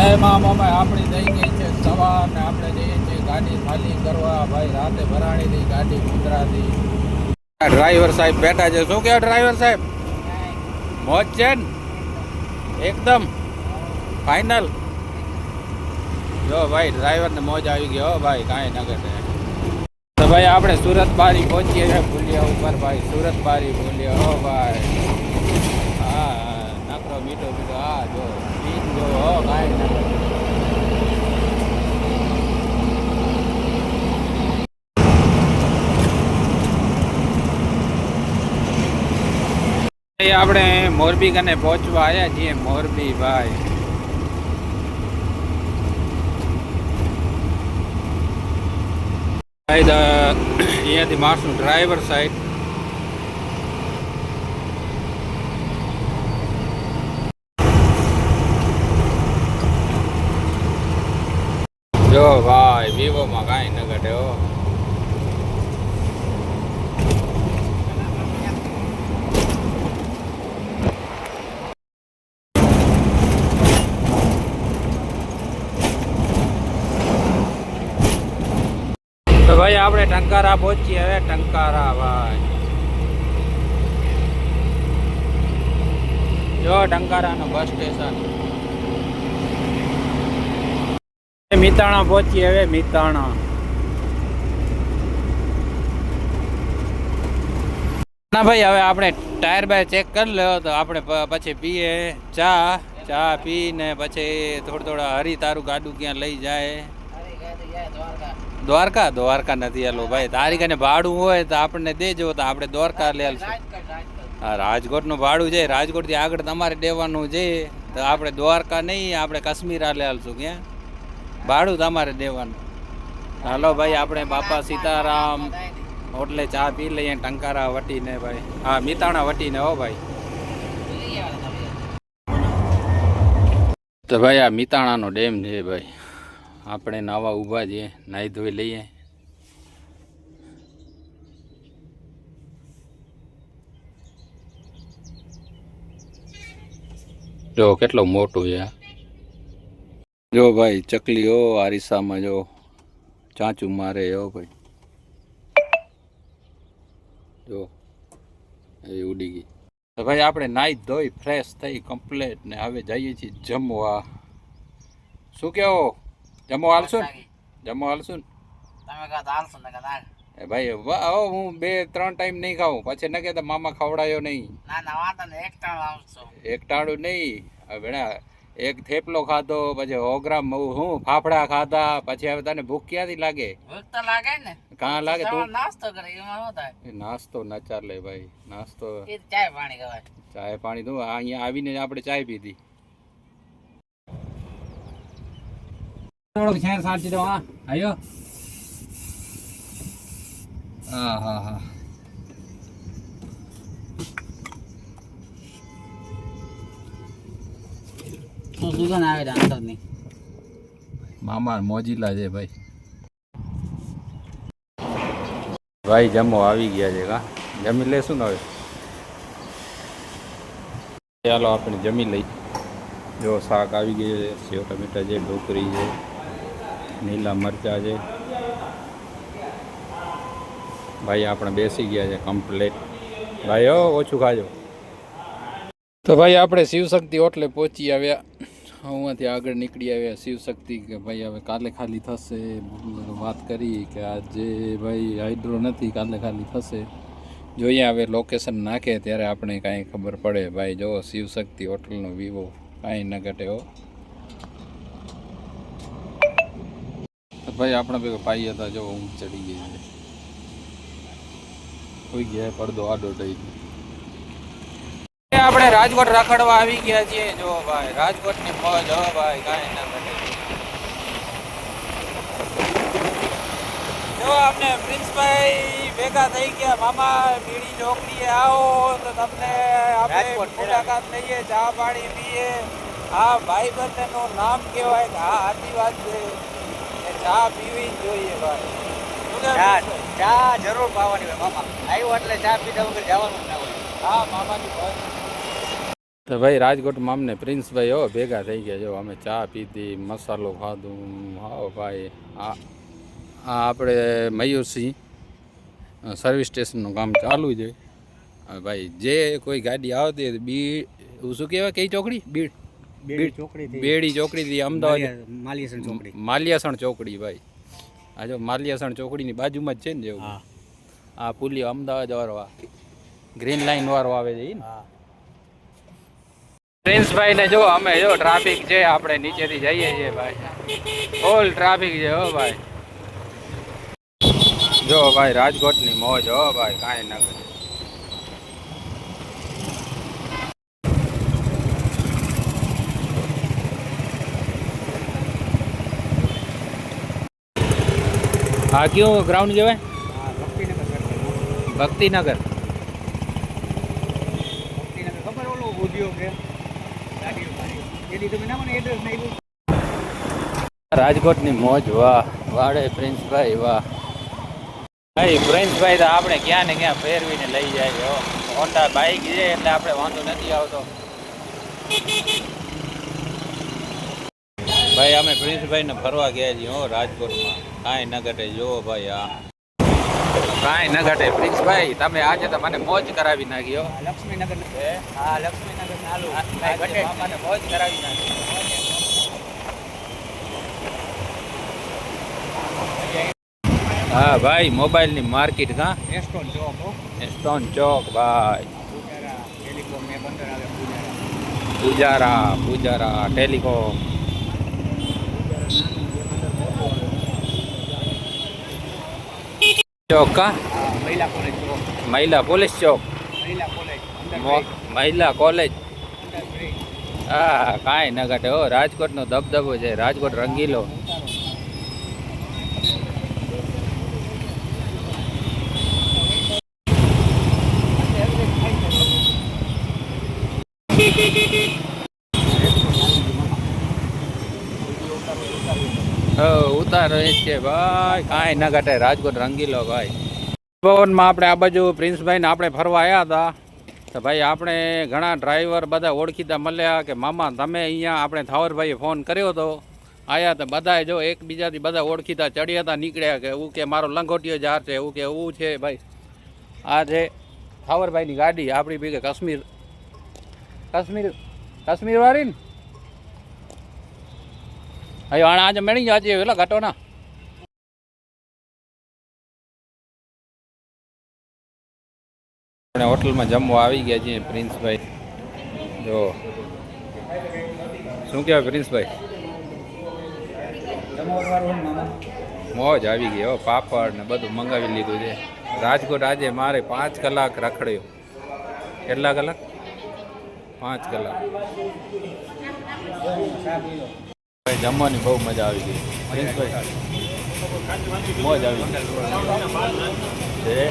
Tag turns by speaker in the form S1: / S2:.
S1: એમાં મમ્મી આપણી થઈ ગઈ છે સવાર ને આપણે જઈએ છીએ ગાડી ખાલી કરવા. ભાઈ રાતે ભરાણી હતી, ગાડી ગુજરાતી ડ્રાઈવર સાહેબ બેઠા છે. શું કહેવાય ડ્રાઈવર સાહેબ? મોજ છે ને? એકદમ. ફાઇનલ. જો ભાઈ ડ્રાઈવર ને મોજ આવી ગયો ભાઈ, કાંઈ ન ઘટે. તો ભાઈ, આપણે સુરત બારી પહોંચીએ છીએ ભૂલિયા ઉપર ભાઈ. સુરત બારી ભૂલિયા હો ભાઈ. હા. નકરો મીઠો મીઠો. હા, જો. આપણે મોરબી કને પહોંચવા આવ્યા છીએ મોરબી ભાઈ. અહીંયાથી માણસનું ડ્રાઈવર સાઈડ જો ભાઈ, વિવોમાં કાંઈ ન ઘટે હો. તો ભાઈ, આપણે ટંકારા પહોંચીએ હવે, ટંકારા ભાઈ. જો ટંકારાનું બસ સ્ટેશન. મિતાણા પહોંચી હવે, મિતાણા. ના ભાઈ, હવે આપણે ટાયર બાય ચેક કરી લ્યો, તો આપણે પછી પીએ. ચા ચા પીને પછી થોડું થોડા હરી તારું ગાડું ક્યાં લઈ જાય. દ્વારકા? દ્વારકા નથી આલો ભાઈ. તારી કને ભાડું હોય તો આપણને દેજો, તો આપણે દ્વારકા આલશું હા રાજકોટનું ભાડું છે. રાજકોટથી આગળ તમારે દેવાનું છે. તો આપણે દ્વારકા નહીં, આપણે કાશ્મીરા લઈ આલશું ક્યાં? ભાડું તમારે દેવાનું. હાલો ભાઈ, આપણે બાપા સીતારામ હોટલે ચા પી લઈએ, ટંકારા વટીને ભાઈ. હા, મિતાણા વટીને હો ભાઈ. તો ભાઈ, આ મિતાણાનો ડેમ છે ભાઈ. આપણે નાવા ઊભા છીએ, નાહી ધોઈ લઈએ. જો, કેટલો મોટું છે. જો ભાઈ ચકલી હો આરીસામાં જો ચાંચું મારે હો ભાઈ. જો એ ઉડી ગઈ. તો ભાઈ આપણે નાહી ધોઈ ફ્રેશ થઈ કમ્પ્લેટ ને હવે જઈએ છીએ જમવા. શું કેવો જમો હાલશું ને? જમવા હાલશું ને? ભાઈ હું બે ત્રણ ટાઈમ નહીં ખાઉં. પછી ન કહેતા મામા ખવડાયો નહીં.
S2: એક ટાણું
S1: નહીં. હવે એક થેપલો ખાધો પછી ઓગ્રામ હું ફાફડા ખાધા પછી હવે તને ભૂખ ક્યાંથી લાગે?
S2: ભૂખ તો લાગે ને.
S1: કાં લાગે તું?
S2: નાસ્તો કરે એમાં થાય.
S1: નાસ્તો ના ચાલે ભાઈ નાસ્તો.
S2: ચાય પાણી કહેવાય.
S1: ચાય પાણી તો અહીંયા આવીને જ આપણે ચાય પીધી. થોડોક શેર સાચી દો હા. આયો? હા હા હા.
S2: સુગંધ આવે અંદરની.
S1: મામા મોજીલા છે ભાઈ. ભાઈ જમો આવી ગયા છે કા? જમી લેશું ને હવે? ચાલો આપણે જમી લઈ. જો શાક આવી ગયું છે, સેવ ટમેટા છે ઢોકરી છે લીલા મરચા છે. ભાઈ આપણે બેસી ગયા છે કમ્પ્લેટ ભાઈ ઓછું ખાજો. તો ભાઈ આપણે શિવશક્તિ હોટલે પહોંચી આવ્યા. અહીંયાથી આગળ નીકળી આવ્યા શિવશક્તિ કે ભાઈ હવે કાલે ખાલી થશે. વાત કરી કે આજે ભાઈ હાઇડ્રો નથી, કાલે ખાલી થશે. જોઈએ હવે લોકેશન નાખે ત્યારે આપણે કાંઈ ખબર પડે. ભાઈ જો શિવશક્તિ હોટલનો વિવો કાંઈ ન ઘટે હો. ભાઈ આપણા ભેગા પાઈ હતા જો ઊંઘ ચડી ગઈ છે. કોઈ ગયા, પડદો આડો થઈ ગયો. આપણે રાજકોટ રખડવા આવી ગયા છીએ. જો ભાઈ રાજકોટની મોજ હો ભાઈ કાંઈ ના ઘટે. જો આપણે પ્રિન્સભાઈ ભેગા થઈ ગયા મામા બીડી નોકરીએ આવો તો તમને આપણે મુલાકાત લઈએ ચા પાણી પીએ. આ ભાઈ બંધનું નામ કહેવાય કે હા સાચી વાત છે. ચા પીવી જ જોઈએ ભાઈ.
S2: ચા જરૂર પાવાની હોય મામા. આવ્યો એટલે ચા પીધા વગર જવાનું ના હોય.
S1: હા મામાની મોજ તો ભાઈ રાજકોટમાં અમને પ્રિન્સભાઈ હો ભેગા થઈ ગયા. જો અમે ચા પીધી મસાલો ખાધું. હા ભાઈ આ આ આપણે મયુરસિંહ સર્વિસ સ્ટેશનનું કામ ચાલુ છે. હોય ભાઈ જે કોઈ ગાડી આવતી હોય બી શું કહેવાય? કઈ ચોકડી? બીડ
S3: બેડી ચોકડીથી.
S1: બેડી ચોકડીથી અમદાવાદ.
S3: માલિયાસણ ચોકડી.
S1: માલિયાસણ ચોકડી ભાઈ. આ જો માલિયાસણ ચોકડીની બાજુમાં જ છે ને જેવું. આ પુલિયો અમદાવાદ વાળો ગ્રીન લાઈન વાળો આવે છે ને.
S3: હા.
S1: પ્રિન્સભાઈ ને જો અમે જો ટ્રાફિક છે, આપણે નીચેથી જઈએ છીએ ભાઈ. ઓલ ટ્રાફિક છે, હો ભાઈ. જો ભાઈ, રાજકોટની મોજ, હો ભાઈ, કાંઈ ના કરે આ કયું ગ્રાઉન્ડ કહેવાય?
S3: ભક્તિનગર.
S1: ભક્તિનગર.
S3: ભક્તિનગર ખબર ઓલું ઉદ્યોગ
S1: રાજકોટની મોજ, વાહ, વાડે પ્રિન્સભાઈ વાહ. ભાઈ પ્રિન્સભાઈ તો આપણે ક્યાં ને ક્યાં ફેરવીને લઈ જાય છે હોન્ડા બાઈક છે એટલે આપણે વાંધો નથી આવતો. ભાઈ, અમે પ્રિન્સભાઈને ફરવા ગયા છીએ, હો, રાજકોટમાં. કાંઈ ન ઘટે જુઓ ભાઈ આ કાંઈ ન ઘટે પ્રિન્સભાઈ તમે આજે તો મને મોજ કરાવી નાખી
S3: લક્ષ્મીનગર હા, લક્ષ્મીનગર ચાલુ.
S1: આજે બાપાને મોજ કરાવી નાખી હા ભાઈ મોબાઈલની માર્કેટ કાં
S3: એસ્ટોન ચોક
S1: એસ્ટોન ચોક ભાઈ.
S3: પૂજારા ટેલિકોમ ને બંદર આવે પૂજારા.
S1: પૂજારા ટેલિકોમ ચોક કા
S3: મહિલા કોલેજ ચોક
S1: મહિલા પોલીસ ચોક.
S3: મહિલા કોલેજ
S1: મહિલા કોલેજ. હા, કાંઈ ન ઘટે. હો, રાજકોટનો ધબધબો છે. રાજકોટ રંગીલો. ઉતાર છે, ભાઈ. કાંઈ ન ઘટે. રાજકોટ રંગીલો, ભાઈ. ભવનમાં આપણે આ બાજુ પ્રિન્સભાઈને આપણે ફરવા આવ્યા હતા. તો ભાઈ, આપણે ઘણા ડ્રાઈવર બધા ઓળખીતા મળ્યા કે, મામા, તમે અહીંયા આપણે થાવરભાઈએ ફોન કર્યો હતો આયા તો બધાએ જો એકબીજાથી બધા ઓળખીતા ચડ્યા હતા નીકળ્યા કે એવું કે મારો લંગોટીઓ જાર છે એવું કે એવું છે ભાઈ. આ છે થાવરભાઈની ગાડી, આપણી ભેગે કાશ્મીર કાશ્મીર. કાશ્મીર વાળી ને હવે આજે મળી જાજે પેલા ઘટો ના આપણે હોટલમાં જમવા આવી ગયા છીએ પ્રિન્સભાઈ. જો. શું કહેવાય પ્રિન્સભાઈ? મોજ આવી ગઈ હો, પાપડ ને બધું મંગાવી લીધું છે. રાજકોટ આજે મારે પાંચ કલાક રખડ્યો. કેટલા કલાક? પાંચ કલાક. જમવાની બહુ મજા આવી ગઈ. પ્રિન્સભાઈ, મોજ આવી ગઈ.